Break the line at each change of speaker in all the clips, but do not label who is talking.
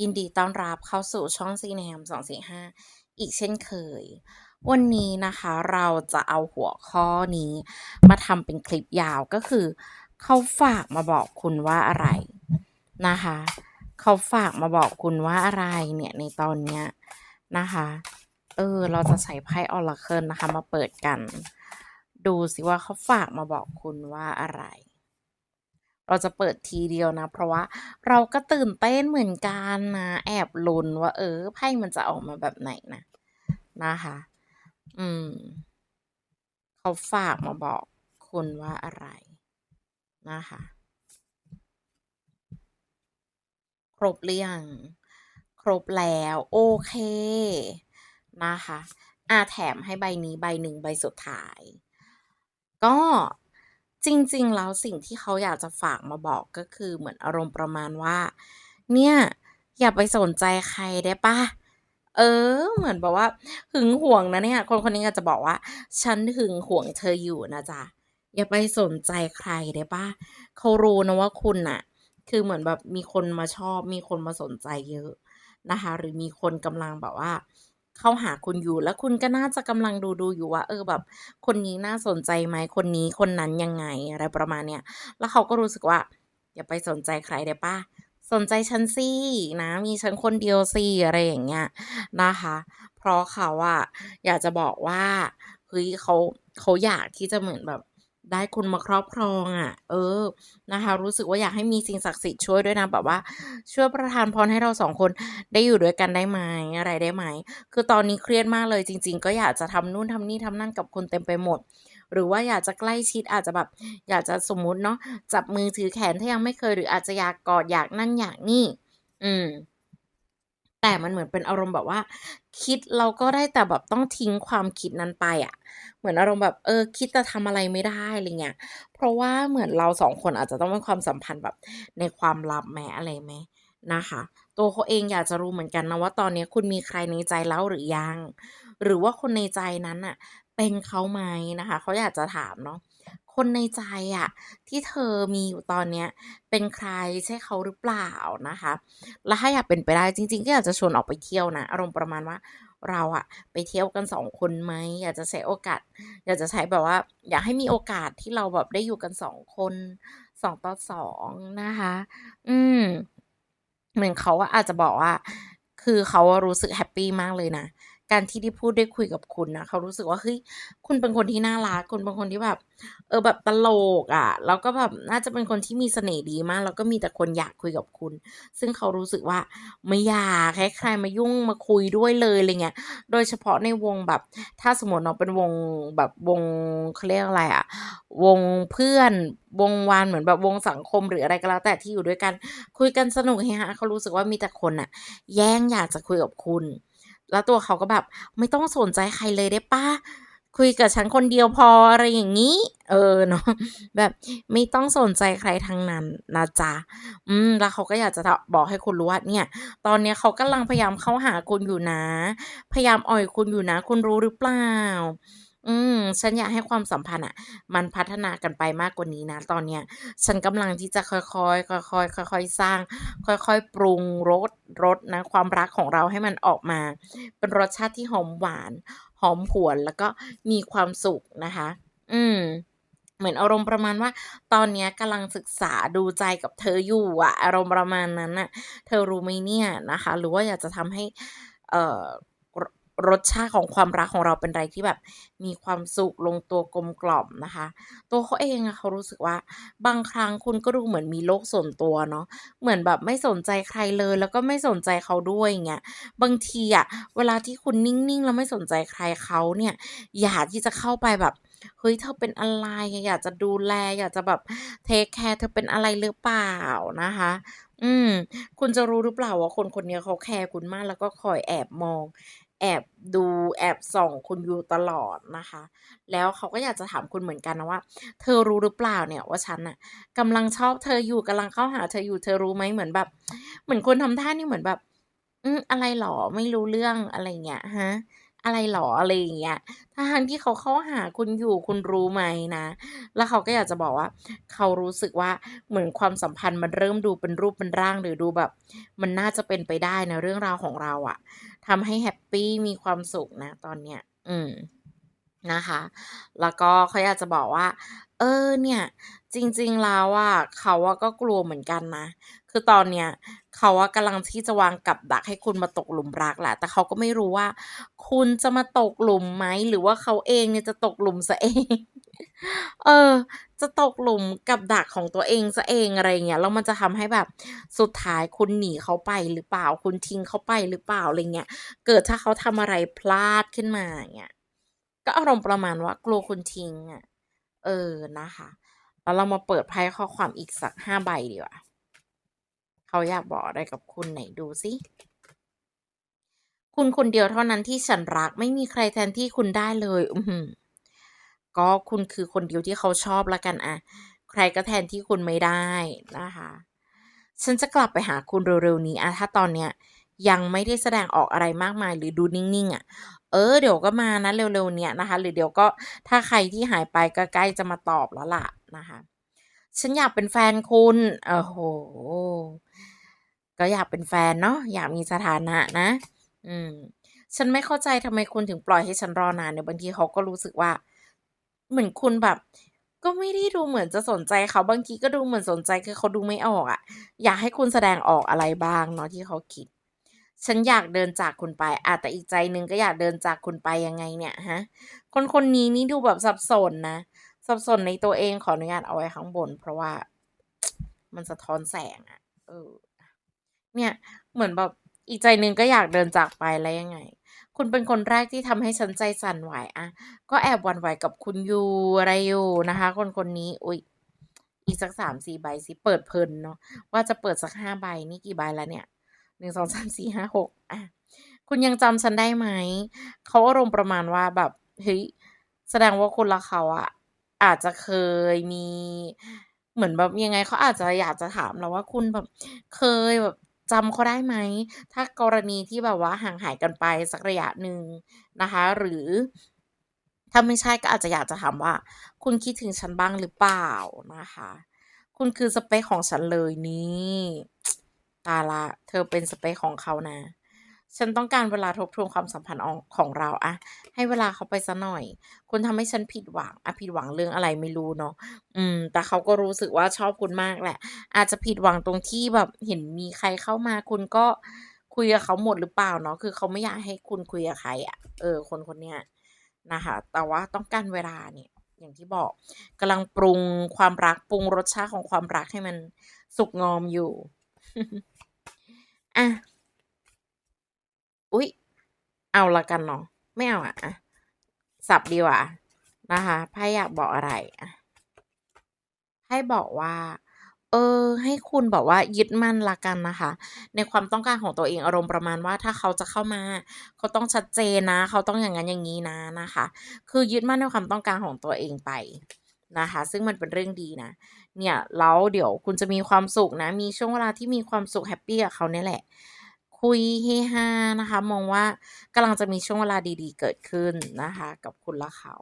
ยินดีต้อนรับเข้าสู่ช่องซีแนม245อีกเช่นเคย วันนี้นะคะเราจะเอาหัวข้อนี้ มาทำเป็นคลิปยาวก็คือ เขาฝากมาบอกคุณว่าอะไรนะคะ เขาฝากมาบอกคุณว่าอะไรเนี่ยในตอนเนี้ยนะคะ เออเราจะใส่ไพ่ออราเคิลนะคะ มาเปิดกัน ดูสิว่าเขาฝากมาบอกคุณว่าอะไร เราจะเปิดทีเดียวนะ เพราะว่าเราก็ตื่นเต้นเหมือนกันนะแอบลุ้นว่า เออไพ่มันจะออกมาแบบไหนนะนะคะ อืม เขาฝากมาบอกคุณว่าอะไร นะคะ ครบหรือยังครบแล้ว โอเค นะคะอาแถมให้ใบนี้ใบหนึ่งใบสุดท้าย ก็ จริงๆ แล้วสิ่งที่เขาอยากจะฝากมาบอกก็คือเหมือนอารมณ์ประมาณว่า เนี่ย อย่าไปสนใจใครได้ปะเออ เหมือนแบบว่าหึงหวงนะเนี่ย คนคนนี้อาจจะบอกว่า ฉันหึงหวงเธออยู่นะจ๊ะอย่าไปสนใจใครได้ปะเขารู้นะว่าคุณน่ะ คือเหมือนแบบมีคนมาชอบ มีคนมาสนใจเยอะนะคะ หรือมีคนกำลังแบบว่า เข้าหาคุณอยู่ แล้วคุณก็น่าจะกำลังดูดูอยู่ว่า เออแบบ คนนี้น่าสนใจไหมคนนี้คนนั้นยังไงอะไรประมาณเนี้ยแล้วเขาก็รู้สึกว่าอย่าไปสนใจใครได้ปะสนใจฉันสินะ มีฉันคนเดียวสิอะไรอย่างเงี้ยนะคะ เพราะเขาอะอยากจะบอกว่าเฮ้ยเขาเขาอยากที่จะเหมือนแบบ ได้คุณมาครอบครองอะเออนะคะ รู้สึกว่าอยากให้มีสิ่งศักดิ์สิทธิ์ช่วยด้วยนะแบบว่า ช่วยประทานพรให้เราสองคนได้อยู่ด้วยกันได้ไหมอะไรได้ไหม คือตอนนี้เครียดมากเลยจริง ๆ ก็อยากจะทำนู่นทำนี่ทำนั่นกับคุณเต็มไปหมด หรือว่าอยากจะใกล้ชิดอาจจะแบบ อยากจะสมมุติเนาะจับมือถือแขนถ้ายังไม่เคยหรืออาจจะอยากกอดอยากนั่นอยากนี่ อืม แต่มันเหมือนเป็นอารมณ์แบบว่า คิดเราก็ได้แต่แบบต้องทิ้งความคิดนั้นไปอะเหมือนอารมณ์แบบเออคิดจะทำอะไรไม่ได้อะไรเงี้ยเพราะว่าเหมือนเราสองคนอาจจะต้องมีความสัมพันธ์แบบในความลับแม้อะไรไหมนะคะ ตัวเขาเองอยากจะรู้เหมือนกันนะว่าตอนนี้คุณมีใครในใจแล้วหรือยัง หรือว่าคนในใจนั้นน่ะเป็นเขาไหมนะคะ เขาอยากจะถามเนาะ คนในใจอะที่เธอมีอยู่ตอนเนี้ยเป็นใครใช่เขาหรือเปล่านะคะ แล้วถ้าอยากเป็นไปได้จริง ๆ ก็อยากจะชวนออกไปเที่ยวนะอารมณ์ประมาณว่าเราอะไปเที่ยวกันสองคนไหมอยากจะใช้โอกาส อยากจะใช้แบบว่า อยากให้มีโอกาสที่เราแบบได้อยู่กันสองคน2ต่อ2นะคะ อืมเหมือนเขาอะอาจจะบอกว่า คือเขารู้สึกแฮปปี้มากเลยนะ การที่ได้พูดได้คุยกับคุณนะเขารู้สึกว่าเฮ้ยคุณเป็นคนที่น่ารักคุณเป็นคนที่แบบ เออแบบตลกอะแล้วก็แบบน่าจะเป็นคนที่มีเสน่ห์ดีมาก แล้วก็มีแต่คนอยากคุยกับคุณ ซึ่งเขารู้สึกว่าไม่อยากให้ใครมายุ่งมาคุยด้วยเลยอะไรเงี้ยโดยเฉพาะในวงแบบ ถ้าสมมติเนาะเป็นวงแบบวงเขาเรียกอะไรอะวงเพื่อนวงวานเหมือนแบบวงสังคมหรืออะไรก็แล้วแต่ที่อยู่ด้วยกัน คุยกันสนุกเฮฮาเขารู้สึกว่ามีแต่คนน่ะ แย่งอยากจะคุยกับคุณ แล้วตัวเขาก็แบบไม่ต้องสนใจใครเลยได้เปล่าคุยกับฉันคนเดียวพออะไรอย่างนี้ เออเนาะแบบไม่ต้องสนใจใครทั้งนั้นนะจ๊ะอืมแล้วเขาก็อยากจะบอกให้คุณรู้ว่าเนี่ย ตอนเนี้ยเขากำลังพยายามเข้าหาคุณอยู่นะ พยายามอ่อยคุณอยู่นะ คุณรู้หรือเปล่า อืม ฉันอยากให้ความสัมพันธ์อะ มันพัฒนากันไปมากกว่านี้นะ ตอนเนี้ย ฉันกำลังที่จะค่อยๆ ค่อยๆ ค่อยๆ สร้าง ค่อยๆ ปรุงรส รสนะ ความรักของเราให้มันออกมา เป็นรสชาติที่หอมหวาน หอมหวน แล้วก็มีความสุขนะคะ อืม เหมือนอารมณ์ประมาณว่า ตอนเนี้ยกำลังศึกษาดูใจกับเธออยู่อะอารมณ์ประมาณนั้นน่ะเธอรู้ไหมเนี่ยนะคะ หรือว่าอยากจะทำให้ เอ่อ รสชาติของความรักของเราเป็นอะไรที่แบบมีความสุขลงตัวกลมกล่อมนะคะ ตัวเขาเองอะเขารู้สึกว่าบางครั้งคุณก็ดูเหมือนมีโลกส่วนตัวเนาะเหมือนแบบไม่สนใจใครเลย แล้วก็ไม่สนใจเขาด้วยอย่างเงี้ยบางทีอะเวลาที่คุณนิ่งๆแล้วไม่สนใจใครเขาเนี่ย อยากที่จะเข้าไปแบบเฮ้ยเธอเป็นอะไรอยากจะดูแล อยากจะแบบเทกแคร์เธอเป็นอะไรหรือเปล่านะคะ อืม คุณจะรู้หรือเปล่าว่าคนคนนี้เขาแคร์คุณมากแล้วก็คอยแอบมอง แอบดูแอบส่องคุณอยู่ตลอดนะคะ แล้วเขาก็อยากจะถามคุณเหมือนกันนะว่า เธอรู้หรือเปล่าเนี่ยว่าฉันน่ะกำลังชอบเธออยู่กำลังเข้าหาเธออยู่เธอรู้ไหมเหมือนแบบ เหมือนคนทำท่านี่เหมือนแบบ อืมอะไรหรอไม่รู้เรื่องอะไรเงี้ยฮะ อะไรหรอ?"อะไรอย่างเงี้ยทั้งที่เขาเข้าหาคุณอยู่คุณรู้ไหมนะ แล้วเขาก็อยากจะบอกว่า เขารู้สึกว่าเหมือนความสัมพันธ์มันเริ่มดูเป็นรูปเป็นร่างหรือดูแบบ มันน่าจะเป็นไปได้นะเรื่องราวของเราอะทำให้แฮปปี้มีความสุขนะ ตอนเนี้ย อืมนะคะ แล้วก็เขาอยากจะบอกว่า เออเนี่ย จริง ๆ แล้วอะเขาก็กลัวเหมือนกันนะ คือตอนเนี้ยเขาอะกำลังที่จะวางกับดักให้คุณมาตกหลุมรักแหละ แต่เขาก็ไม่รู้ว่า คุณจะมาตกหลุมไหม หรือว่าเขาเองเนี่ยจะตกหลุมเสียเอง เออ จะตกหลุมกับดักของตัวเองเสียเองอะไรเงี้ย แล้วมันจะทำให้แบบ สุดท้ายคุณหนีเขาไปหรือเปล่า คุณทิ้งเขาไปหรือเปล่าอะไรเงี้ย เกิดถ้าเขาทำอะไรพลาดขึ้นมาเงี้ย ก็อารมณ์ประมาณว่ากลัวคุณทิ้งอะ เออ นะคะ แล้วเรามาเปิดไพ่ข้อความอีกสัก5ใบดีกว่า เขาอยากบอกอะไรกับคุณไหนดูซิคุณคนเดียวเท่านั้นที่ฉันรักไม่มีใครแทนที่คุณได้เลย อื้อฮือก็คุณคือคนเดียวที่เขาชอบล้วกันอะใครก็แทนที่คุณไม่ได้นะคะ ฉันจะกลับไปหาคุณเร็วๆนี้อะถ้าตอนเนี้ย ยังไม่ได้แสดงออกอะไรมากมายหรือดูนิ่งๆอะเออเดี๋ยวก็มานะเร็วๆเนี้ยนะคะ หรือเดี๋ยวก็ถ้าใครที่หายไปก็ใกล้จะมาตอบแล้วล่ะนะคะ ฉันอยากเป็นแฟนคุณโอ้โฮก็อยากเป็นแฟนเนาะอยากมีสถานะนะ อืม ฉันไม่เข้าใจทำไมคุณถึงปล่อยให้ฉันรอนานเนี่ยบางทีเขาก็รู้สึกว่า เหมือนคุณแบบ ก็ไม่ได้ดูเหมือนจะสนใจเขาบางทีก็ดูเหมือนสนใจคือเขาดูไม่ออกอะอยากให้คุณแสดงออกอะไรบ้างเนาะที่เขาคิด ฉันอยากเดินจากคุณไปอาแต่อีกใจนึงก็อยากเดินจากคุณไปยังไงเนี่ยฮะ คนคนนี้นี่ดูแบบสับสนนะ สับสนในตัวเองขออนุญาตเอาไว้ข้างบน เพราะว่ามันสะท้อนแสงอะเออ เนี่ย เหมือนแบบอีกใจหนึ่งก็อยากเดินจากไปแล้วยังไง คุณเป็นคนแรกที่ทำให้ฉันใจสั่นไหวอะก็แอบหวั่นไหวกับคุณอยู่อะไรอยู่นะคะ คนคนนี้ อุ๊ยอีกสัก3-4ใบสิเปิดเพลินเนาะว่าจะเปิดสัก5ใบนี่กี่ใบแล้วเนี่ย1 2 3 4 5 6องสามสี่ห้าหกอะคุณยังจำฉันได้ไหม เขาอารมณ์ประมาณว่าแบบเฮ้ยแสดงว่าคุณละเขาอะ อาจจะเคยมี เหมือนแบบยังไงเขาอาจจะอยากจะถามเราว่าคุณแบบ เคยแบบจำเขาได้ไหม ถ้ากรณีที่แบบว่าห่างหายกันไปสักระยะหนึ่งนะคะ หรือ ถ้าไม่ใช่ก็อาจจะอยากจะถามว่า คุณคิดถึงฉันบ้างหรือเปล่านะคะ คุณคือสเปกของฉันเลยนี่ ตายล้วเธอเป็นสเปกของเขานะ ฉันต้องการเวลาทบทวนความสัมพันธ์องของเราอะให้เวลาเขาไปเสียหน่อย คุณทำให้ฉันผิดหวังอะผิดหวังเรื่องอะไรไม่รู้เนาะอืม แต่เขาก็รู้สึกว่าชอบคุณมากแหละ อาจจะผิดหวังตรงที่แบบเห็นมีใครเข้ามา คุณก็คุยกับเขาหมดหรือเปล่าเนาะคือเขาไม่อยากให้คุณคุยกับใครอะเออ คนคนเนี้ยนะคะแต่ว่าต้องการเวลาเนี่ย อย่างที่บอกกำลังปรุงความรักปรุงรสชาติของความรักให้มันสุกงอมอยู่อะ อุ๊ย เอาล้วกันเนาะไม่เอาอะสับดีกว่านะคะไพ่อยากบอกอะไรอะไพ่บอกว่า เออ ให้คุณแบบว่ายึดมั่นล้วกันนะคะ ในความต้องการของตัวเองอารมณ์ประมาณว่าถ้าเขาจะเข้ามา เขาต้องชัดเจนนะ เขาต้องอย่างงั้นอย่างงี้นะนะคะ คือยึดมั่นในความต้องการของตัวเองไปนะคะ ซึ่งมันเป็นเรื่องดีนะ เนี่ยแล้วเดี๋ยวคุณจะมีความสุขนะ มีช่วงเวลาที่มีความสุขแฮปปี้กับเขาเนี่ยแหละ คุยเฮฮานะคะ มองว่ากำลังจะมีช่วงเวลาดีๆ เกิดขึ้นนะคะ กับคุณและเขา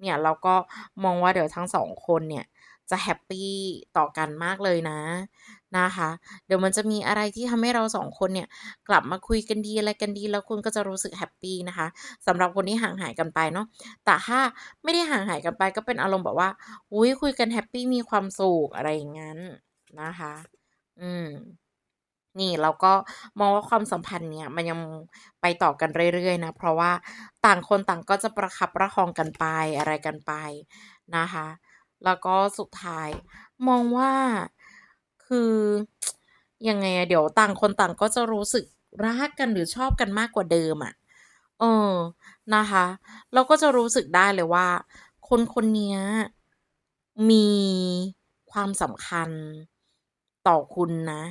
เนี่ยแล้วก็มองว่าเดี๋ยวทั้ง2คนเนี่ยจะแฮปปี้ต่อกันมากเลยนะนะคะ เดี๋ยวมันจะมีอะไรที่ทำให้เรา2คนเนี่ย กลับมาคุยกันดีอะไรกันดี แล้วคุณก็จะรู้สึกแฮปปี้นะคะสำหรับคนที่ห่างหายกันไปเนาะแต่ถ้าไม่ได้ห่างหายกันไปก็เป็นอารมณ์แบบว่าอุ๊ยคุยกันแฮปปี้มีความสุขอะไรอย่างงั้นนะคะ อืม นี่เราก็มองว่าความสัมพันธ์เนี่ยมันยังไปต่อกันเรื่อยๆนะเพราะว่าต่างคนต่างก็จะประคับประคองกันไปอะไรกันไปนะคะ แล้วก็สุดท้าย มองว่าคือยังไงอะเดี๋ยวต่างคนต่างก็จะรู้สึกรักกันหรือชอบกันมากกว่าเดิมอะเออนะคะ เราก็จะรู้สึกได้เลยว่า คนคนนี้มีความสำคัญต่อคุณนะ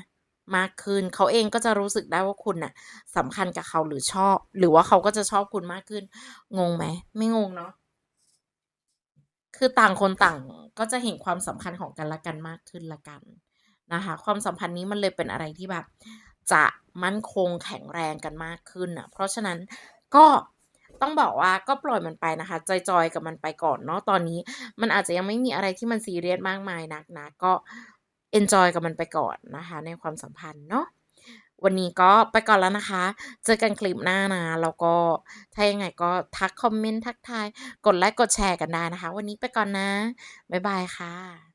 มากขึ้น เขาเองก็จะรู้สึกได้ว่าคุณน่ะสำคัญกับเขาหรือชอบ หรือว่าเขาก็จะชอบคุณมากขึ้น งงไหมไม่งงเนาะคือต่างคนต่างก็จะเห็นความสำคัญของกันและกันมากขึ้นล้วกันนะคะ ความสัมพันธ์นี้มันเลยเป็นอะไรที่แบบ จะมั่นคงแข็งแรงกันมากขึ้นน่ะเพราะฉะนั้นก็ต้องบอกว่าก็ปล่อยมันไปนะคะจอยๆกับมันไปก่อนเนาะตอนนี้ มันอาจจะยังไม่มีอะไรที่มันซีเรียสมากมายนักนะก็ เอนจอยกับมันไปก่อนนะคะ ในความสัมพันธ์เนาะวันนี้ก็ไปก่อนแล้วนะคะ เจอกันคลิปหน้านะ แล้วก็ถ้ายังไงก็ทักคอมเมนต์ทักทาย กดไลค์กดแชร์กันได้นะคะ วันนี้ไปก่อนนะ บ๊ายบายค่ะ